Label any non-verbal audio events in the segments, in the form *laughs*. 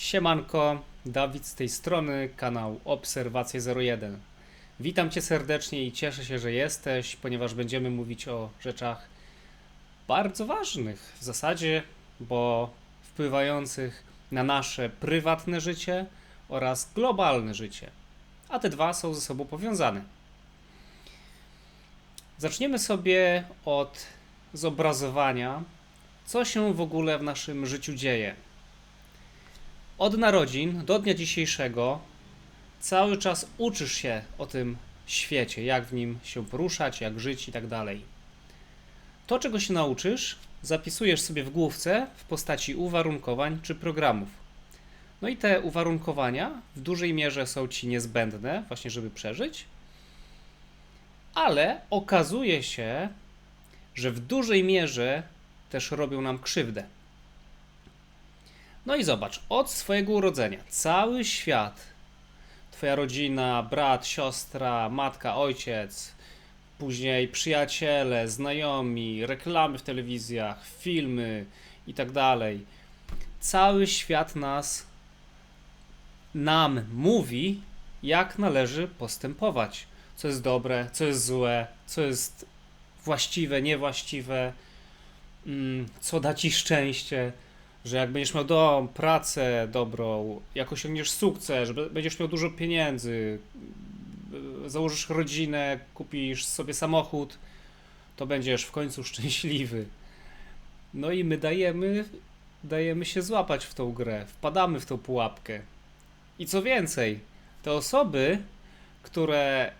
Siemanko, Dawid z tej strony, kanał Obserwacje 01. Witam Cię serdecznie i cieszę się, że jesteś, ponieważ będziemy mówić o rzeczach bardzo ważnych w zasadzie, bo wpływających na nasze prywatne życie oraz globalne życie. A te dwa są ze sobą powiązane. Zaczniemy sobie od zobrazowania, co się w ogóle w naszym życiu dzieje. Od narodzin do dnia dzisiejszego cały czas uczysz się o tym świecie, jak w nim się poruszać, jak żyć i tak dalej. To, czego się nauczysz, zapisujesz sobie w główce w postaci uwarunkowań czy programów. No i te uwarunkowania w dużej mierze są ci niezbędne, właśnie żeby przeżyć, ale okazuje się, że w dużej mierze też robią nam krzywdę. No i zobacz, od swojego urodzenia cały świat, twoja rodzina, brat, siostra, matka, ojciec, później przyjaciele, znajomi, reklamy w telewizjach, filmy i tak dalej. Cały świat nas nam mówi, jak należy postępować. Co jest dobre, co jest złe, co jest właściwe, niewłaściwe, mm, co da ci szczęście że jak będziesz miał dom, pracę dobrą, jak osiągniesz sukces, że będziesz miał dużo pieniędzy, y, założysz rodzinę, kupisz sobie samochód, to będziesz w końcu szczęśliwy. No i my dajemy, dajemy się złapać w tą grę, wpadamy w tą pułapkę. I co więcej, te osoby, które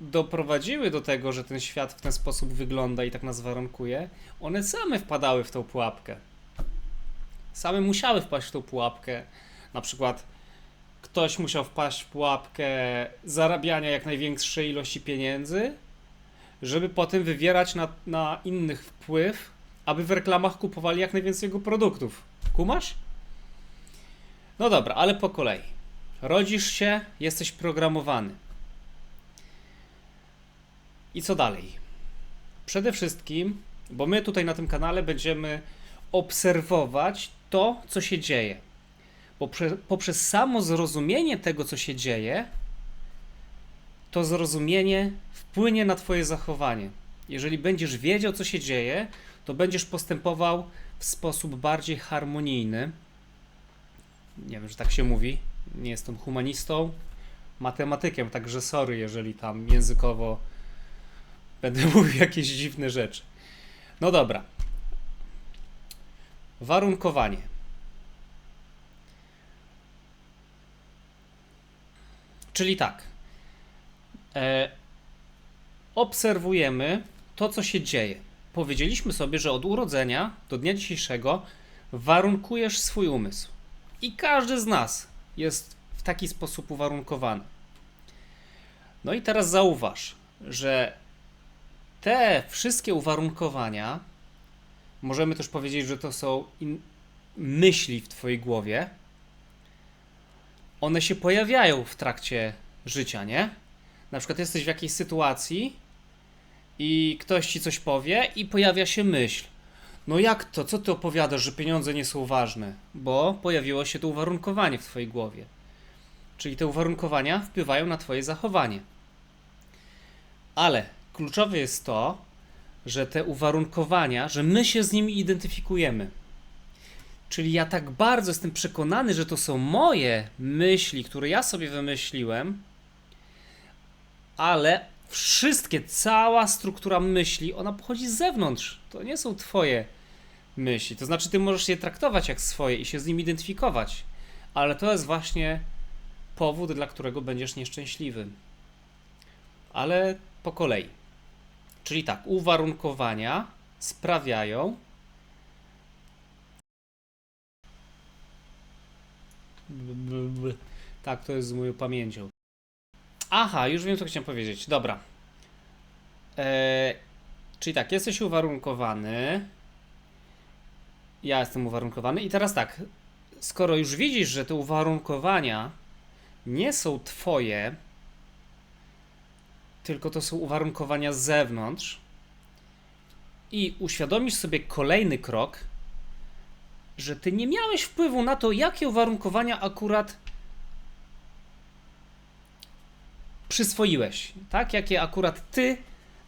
doprowadziły do tego, że ten świat w ten sposób wygląda i tak nas warunkuje, one same wpadały w tą pułapkę same musiały wpaść w tą pułapkę. Na przykład ktoś musiał wpaść w pułapkę zarabiania jak największej ilości pieniędzy, żeby potem wywierać na, na innych wpływ, aby w reklamach kupowali jak najwięcej jego produktów. Kumasz? No dobra, ale po kolei. Rodzisz się, jesteś programowany. I co dalej? Przede wszystkim, bo my tutaj na tym kanale będziemy obserwować to, co się dzieje. Bo prze, poprzez samo zrozumienie tego, co się dzieje, to zrozumienie wpłynie na Twoje zachowanie. Jeżeli będziesz wiedział, co się dzieje, to będziesz postępował w sposób bardziej harmonijny. Nie wiem, że tak się mówi. Nie jestem humanistą, matematykiem, także sorry, jeżeli tam językowo będę *laughs* mówił jakieś dziwne rzeczy. No dobra, Warunkowanie. Czyli tak. E, obserwujemy to, co się dzieje. Powiedzieliśmy sobie, że od urodzenia do dnia dzisiejszego warunkujesz swój umysł. I każdy z nas jest w taki sposób uwarunkowany. No i teraz zauważ, że te wszystkie uwarunkowania możemy też powiedzieć, że to są myśli w Twojej głowie. One się pojawiają w trakcie życia, nie? Na przykład jesteś w jakiejś sytuacji i ktoś ci coś powie i pojawia się myśl. No jak to? Co ty opowiadasz, że pieniądze nie są ważne? Bo pojawiło się to uwarunkowanie w Twojej głowie. Czyli te uwarunkowania wpływają na Twoje zachowanie. Ale kluczowe jest to, że te uwarunkowania, że my się z nimi identyfikujemy. Czyli ja tak bardzo jestem przekonany, że to są moje myśli, które ja sobie wymyśliłem, ale wszystkie, cała struktura myśli, ona pochodzi z zewnątrz. To nie są twoje myśli. To znaczy, ty możesz je traktować jak swoje i się z nimi identyfikować, ale to jest właśnie powód, dla którego będziesz nieszczęśliwy. Ale po kolei. Czyli tak, uwarunkowania sprawiają, tak, to jest z moją pamięcią. Aha, już wiem, co chciałem powiedzieć. Dobra. Eee, czyli tak, jesteś uwarunkowany. Ja jestem uwarunkowany. I teraz tak, skoro już widzisz, że te uwarunkowania nie są twoje, tylko to są uwarunkowania z zewnątrz. I uświadomisz sobie kolejny krok, że ty nie miałeś wpływu na to, jakie uwarunkowania akurat przyswoiłeś, tak? Jakie akurat ty,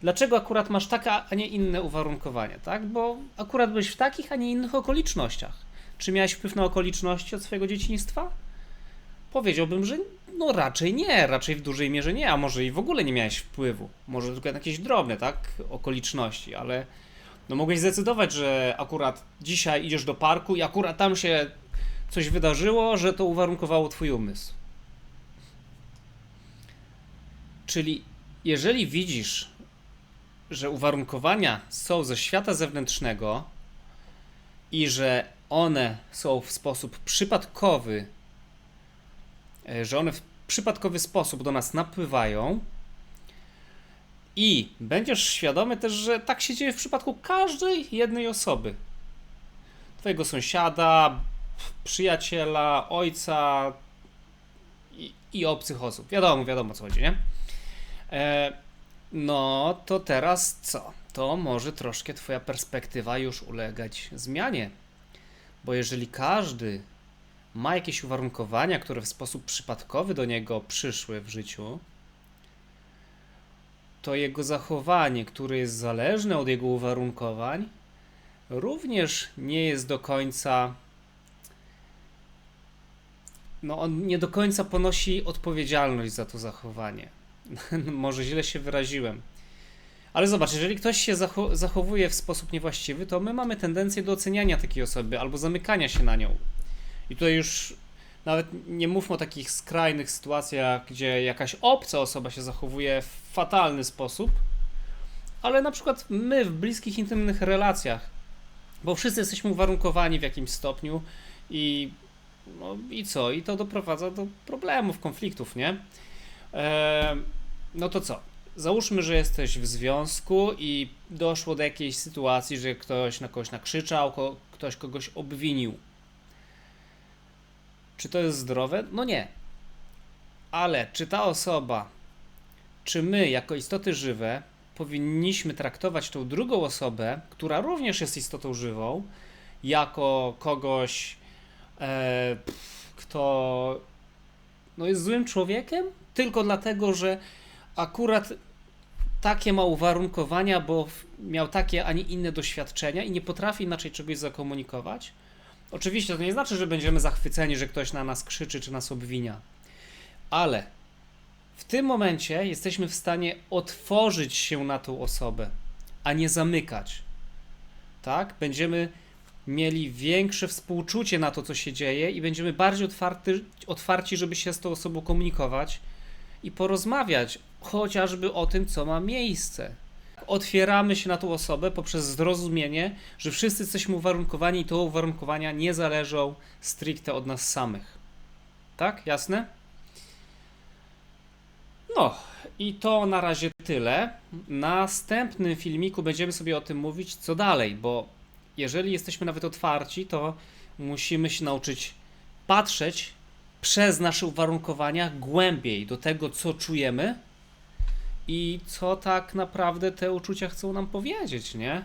dlaczego akurat masz takie, a nie inne uwarunkowania, tak? Bo akurat byłeś w takich, a nie innych okolicznościach. Czy miałeś wpływ na okoliczności od swojego dzieciństwa? Powiedziałbym, że no raczej nie, raczej w dużej mierze nie, a może i w ogóle nie miałeś wpływu. Może tylko jakieś drobne, tak? Okoliczności, ale no mogłeś zdecydować, że akurat dzisiaj idziesz do parku i akurat tam się coś wydarzyło, że to uwarunkowało twój umysł. Czyli jeżeli widzisz, że uwarunkowania są ze świata zewnętrznego i że one są w sposób przypadkowy, e, że one w przypadkowy sposób do nas napływają i będziesz świadomy też, że tak się dzieje w przypadku każdej jednej osoby. Twojego sąsiada, przyjaciela, ojca i, i obcych osób. Wiadomo, wiadomo o co chodzi, nie? E, no to teraz co? To może troszkę Twoja perspektywa już ulegać zmianie. Bo jeżeli każdy ma jakieś uwarunkowania, które w sposób przypadkowy do niego przyszły w życiu, to jego zachowanie, które jest zależne od jego uwarunkowań, również nie jest do końca. No, on nie do końca ponosi odpowiedzialność za to zachowanie. *laughs* Może źle się wyraziłem. Ale zobacz, jeżeli ktoś się zacho- zachowuje w sposób niewłaściwy, to my mamy tendencję do oceniania takiej osoby albo zamykania się na nią. I tutaj już nawet nie mówmy o takich skrajnych sytuacjach, gdzie jakaś obca osoba się zachowuje w fatalny sposób, ale na przykład my w bliskich, intymnych relacjach, bo wszyscy jesteśmy uwarunkowani w jakimś stopniu i, no, i co? I to doprowadza do problemów, konfliktów, nie? Eee, no to co? Załóżmy, że jesteś w związku i doszło do jakiejś sytuacji, że ktoś na kogoś nakrzyczał, ko- ktoś kogoś obwinił. Czy to jest zdrowe? No nie. Ale czy ta osoba, czy my, jako istoty żywe, powinniśmy traktować tą drugą osobę, która również jest istotą żywą, jako kogoś, e, kto no jest złym człowiekiem? Tylko dlatego, że akurat takie ma uwarunkowania, bo miał takie, a nie inne doświadczenia i nie potrafi inaczej czegoś zakomunikować? Oczywiście to nie znaczy, że będziemy zachwyceni, że ktoś na nas krzyczy czy nas obwinia, ale w tym momencie jesteśmy w stanie otworzyć się na tą osobę, a nie zamykać. Tak? Będziemy mieli większe współczucie na to, co się dzieje i będziemy bardziej otwarty, otwarci, żeby się z tą osobą komunikować i porozmawiać chociażby o tym, co ma miejsce. Otwieramy się na tą osobę poprzez zrozumienie, że wszyscy jesteśmy uwarunkowani i to uwarunkowania nie zależą stricte od nas samych. Tak? Jasne? No, i to na razie tyle. Następnym filmiku będziemy sobie o tym mówić, co dalej, bo jeżeli jesteśmy nawet otwarci, to musimy się nauczyć patrzeć przez nasze uwarunkowania głębiej do tego, co czujemy i co tak naprawdę te uczucia chcą nam powiedzieć, nie?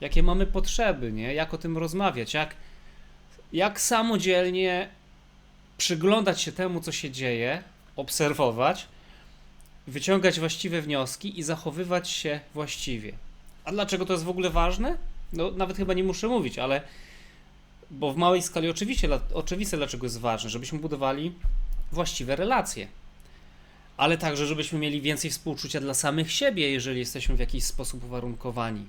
Jakie mamy potrzeby, nie? Jak o tym rozmawiać, jak, jak samodzielnie przyglądać się temu, co się dzieje, obserwować, wyciągać właściwe wnioski i zachowywać się właściwie. A dlaczego to jest w ogóle ważne? No, nawet chyba nie muszę mówić, ale bo w małej skali oczywiście, oczywiste dlaczego jest ważne, żebyśmy budowali właściwe relacje. Ale także, żebyśmy mieli więcej współczucia dla samych siebie, jeżeli jesteśmy w jakiś sposób uwarunkowani.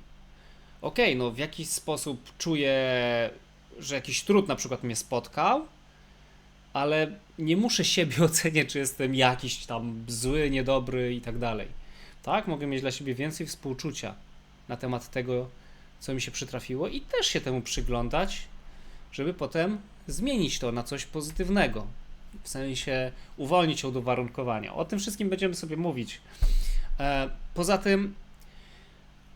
Okej, no w jakiś sposób czuję, że jakiś trud na przykład mnie spotkał, ale nie muszę siebie *laughs* oceniać, czy jestem jakiś tam zły, niedobry i tak dalej. Tak, mogę mieć dla siebie więcej współczucia na temat tego, co mi się przytrafiło i też się temu przyglądać, żeby potem zmienić to na coś pozytywnego. W sensie uwolnić od uwarunkowania. O tym wszystkim będziemy sobie mówić. E, Poza tym,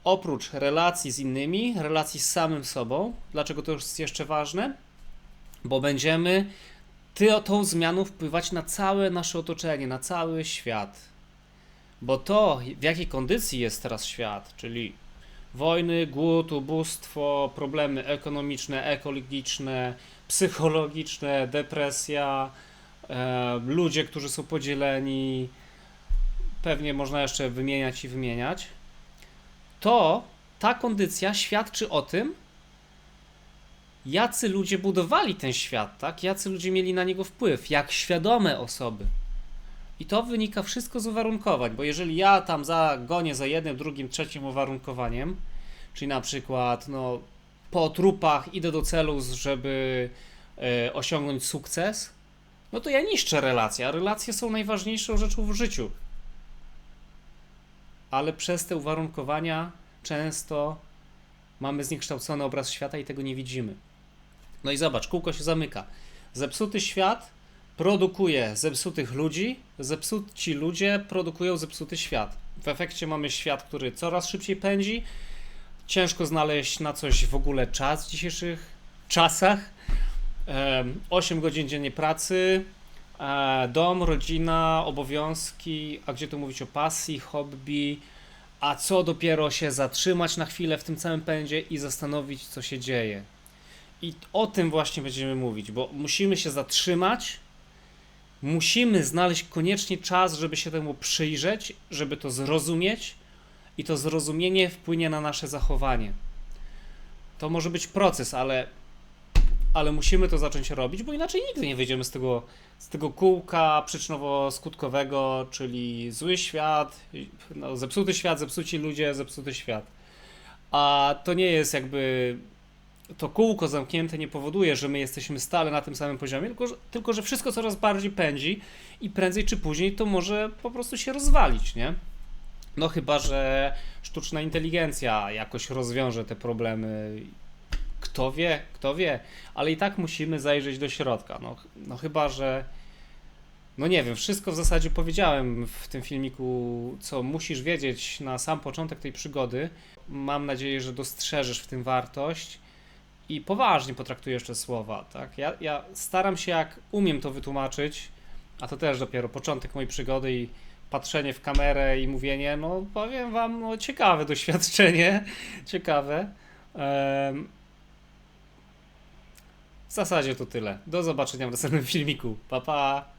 oprócz relacji z innymi, relacji z samym sobą, dlaczego to jest jeszcze ważne? Bo będziemy ty, tą zmianą wpływać na całe nasze otoczenie, na cały świat. Bo to, w jakiej kondycji jest teraz świat, czyli Wojny, głód, ubóstwo, problemy ekonomiczne, ekologiczne, psychologiczne, depresja, ludzie, którzy są podzieleni, pewnie można jeszcze wymieniać i wymieniać, to ta kondycja świadczy o tym, jacy ludzie budowali ten świat, tak? Jacy ludzie mieli na niego wpływ, jak świadome osoby. I to wynika wszystko z uwarunkowań, bo jeżeli ja tam zagonię za jednym, drugim, trzecim uwarunkowaniem, czyli na przykład no, po trupach idę do celu, żeby e, osiągnąć sukces, no to ja niszczę relacje, a relacje są najważniejszą rzeczą w życiu. Ale przez te uwarunkowania często mamy zniekształcony obraz świata i tego nie widzimy. No i zobacz, kółko się zamyka. Zepsuty świat produkuje zepsutych ludzi, zepsuci ludzie produkują zepsuty świat. W efekcie mamy świat, który coraz szybciej pędzi. Ciężko znaleźć na coś w ogóle czas w dzisiejszych czasach. Em, 8 godzin dziennie pracy, e, dom, rodzina, obowiązki, a gdzie tu mówić o pasji, hobby, a co dopiero się zatrzymać na chwilę w tym całym pędzie i zastanowić, co się dzieje. I o tym właśnie będziemy mówić, bo musimy się zatrzymać, musimy znaleźć koniecznie czas, żeby się temu przyjrzeć, żeby to zrozumieć, i to zrozumienie wpłynie na nasze zachowanie. To może być proces, ale, ale musimy to zacząć robić, bo inaczej nigdy nie wyjdziemy z tego, z tego kółka przyczynowo-skutkowego, czyli zły świat, no, zepsuty świat, zepsuci ludzie, zepsuty świat. A to nie jest jakby to kółko zamknięte nie powoduje, że my jesteśmy stale na tym samym poziomie, tylko tylko że wszystko coraz bardziej pędzi i prędzej czy później to może po prostu się rozwalić, nie? No chyba, że sztuczna inteligencja jakoś rozwiąże te problemy. Kto wie, kto wie, ale i tak musimy zajrzeć do środka. No, no chyba, że. No nie wiem, wszystko w zasadzie powiedziałem w tym filmiku, co musisz wiedzieć na sam początek tej przygody. Mam nadzieję, że dostrzeżesz w tym wartość i poważnie potraktujesz te słowa, tak? Ja, ja staram się jak umiem to wytłumaczyć, a to też dopiero początek mojej przygody i patrzenie w kamerę i mówienie, no powiem wam, no ciekawe doświadczenie, *laughs* ciekawe. Em, w zasadzie to tyle. Do zobaczenia w następnym filmiku. Pa, pa!